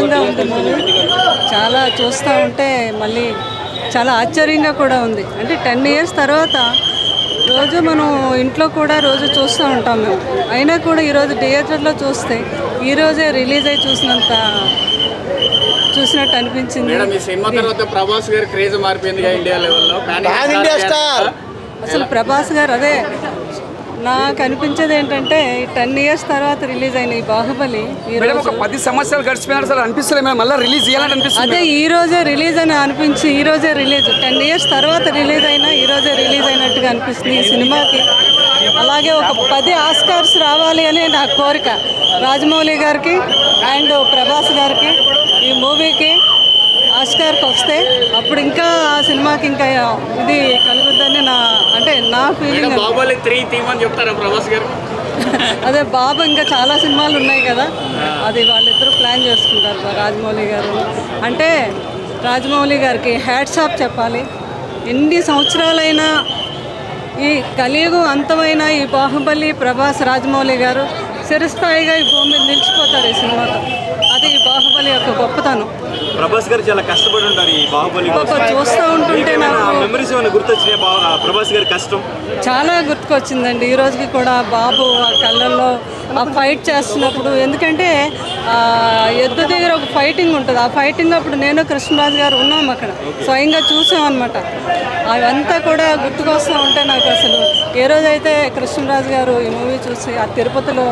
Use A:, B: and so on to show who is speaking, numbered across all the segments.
A: అద్భుతంగా ఉంది మూవీ చాలా చూస్తూ ఉంటే మళ్ళీ చాలా ఆశ్చర్యంగా కూడా ఉంది. అంటే టెన్ ఇయర్స్ తర్వాత రోజు మనం ఇంట్లో కూడా రోజు చూస్తూ ఉంటాం మేము. అయినా కూడా ఈరోజు థియేటర్లో చూస్తే ఈరోజే రిలీజ్ అయి చూసినంత చూసినట్టు అనిపించింది.
B: మేడం ఈ సినిమా తర్వాత ప్రభాస్ గారి క్రేజ్ మారిపోయింది ఇండియా లెవెల్లో. Pan
C: pan India star.
A: అసలు ప్రభాస్ గారు అదే నాకు అనిపించేది ఏంటంటే టెన్ ఇయర్స్ తర్వాత రిలీజ్ అయిన ఈ బాహుబలి
D: మేడం ఒక పది సంవత్సరాలు గడిచిపోయినా అసలు మేడం. మళ్ళీ రిలీజ్ చేయాలని అనిపిస్తుంది
A: అదే ఈ రోజే రిలీజ్ అని అనిపించి ఈ రోజే రిలీజ్. టెన్ ఇయర్స్ తర్వాత రిలీజ్ అయినా ఈ రోజే రిలీజ్ అయినట్టుగా అనిపిస్తుంది ఈ సినిమాకి. అలాగే ఒక పది ఆస్కార్స్ రావాలి అని నా కోరిక. రాజమౌళి గారికి అండ్ ప్రభాస్ గారికి ఈ మూవీకి ఆస్కార్కి వస్తే అప్పుడు ఇంకా ఆ సినిమాకి ఇంకా ఇది కలుగుద్దని నా అంటే నా ఫీలింగ్
B: త్రీ థీమ్ అని చెప్తారా ప్రభాస్ గారు?
A: అదే బాబు ఇంకా చాలా సినిమాలు ఉన్నాయి కదా. అది వాళ్ళిద్దరూ ప్లాన్ చేసుకుంటారు రాజమౌళి గారు. అంటే రాజమౌళి గారికి హ్యాట్స్ ఆఫ్ చెప్పాలి. ఎన్ని సంవత్సరాలైనా ఈ కలియుగం అంతమైన ఈ బాహుబలి ప్రభాస్ రాజమౌళి గారు చిరస్థాయిగా ఈ భూమి మీద నిలిచిపోతారు ఈ సినిమాతో. అది ఈ బాహుబలి యొక్క గొప్పతనం.
C: ప్రభాస్ గారు చాలా కష్టపడి ఉంటారు ఈ బాహుబలి
A: చూస్తూ ఉంటుంటే
C: మెమరీస్ ఏమైనా గుర్తొచ్చినాయి? ప్రభాస్ గారి కష్టం.
A: చాలా గుర్తుకొచ్చిందండి. ఈ రోజుకి కూడా బాబు ఆ కళ్ళల్లో ఆ ఫైట్ చేస్తున్నప్పుడు. ఎందుకంటే ఎద్దు దగ్గర ఒక ఫైటింగ్ ఉంటుంది. ఆ ఫైటింగ్ అప్పుడు నేను కృష్ణరాజు గారు ఉన్నాం అక్కడ. స్వయంగా చూసాం అనమాట అవంతా కూడా గుర్తుకొస్తూ ఉంటే నాకు అసలు ఏ రోజైతే కృష్ణరాజు గారు ఈ మూవీ చూసి ఆ తిరుపతిలో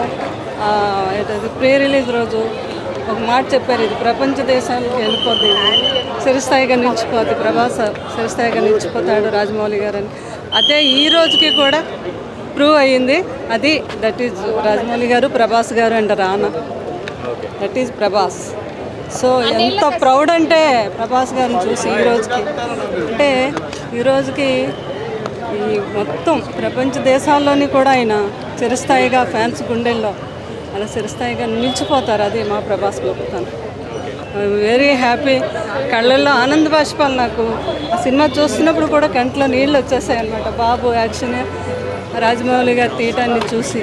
A: ప్రీ రిలీజ్ రోజు ఒక మాట చెప్పారు ఇది ప్రపంచ దేశాలకు వెళ్ళిపోద్ది చిరస్థాయిగా నిలిచిపోద్ది ప్రభాస్ చిరస్థాయిగా నిలిచిపోతాడు రాజమౌళి గారు అని. అదే ఈ రోజుకి కూడా ప్రూవ్ అయ్యింది. అది that is Rajamouli garu Prabhas garu and Rana. That is Prabhas so ఎంత ప్రౌడ్ అంటే ప్రభాస్ గారిని చూసి ఈ రోజుకి. అంటే ఈ రోజుకి ఈ మొత్తం ప్రపంచ దేశాల్లోని కూడా ఆయన చిరస్థాయిగా ఫ్యాన్స్ గుండెల్లో అలా చిరస్థాయిగా నిలిచిపోతారు. అది మా ప్రభాస్ గొప్పతనం వెరీ హ్యాపీ కళ్ళల్లో ఆనంద బాష్పాలు నాకు. ఆ సినిమా చూస్తున్నప్పుడు కూడా కంట్లో నీళ్ళు వచ్చేసాయి అనమాట బాబు యాక్షన్ రాజమౌళి గారి తీయటాన్ని చూసి.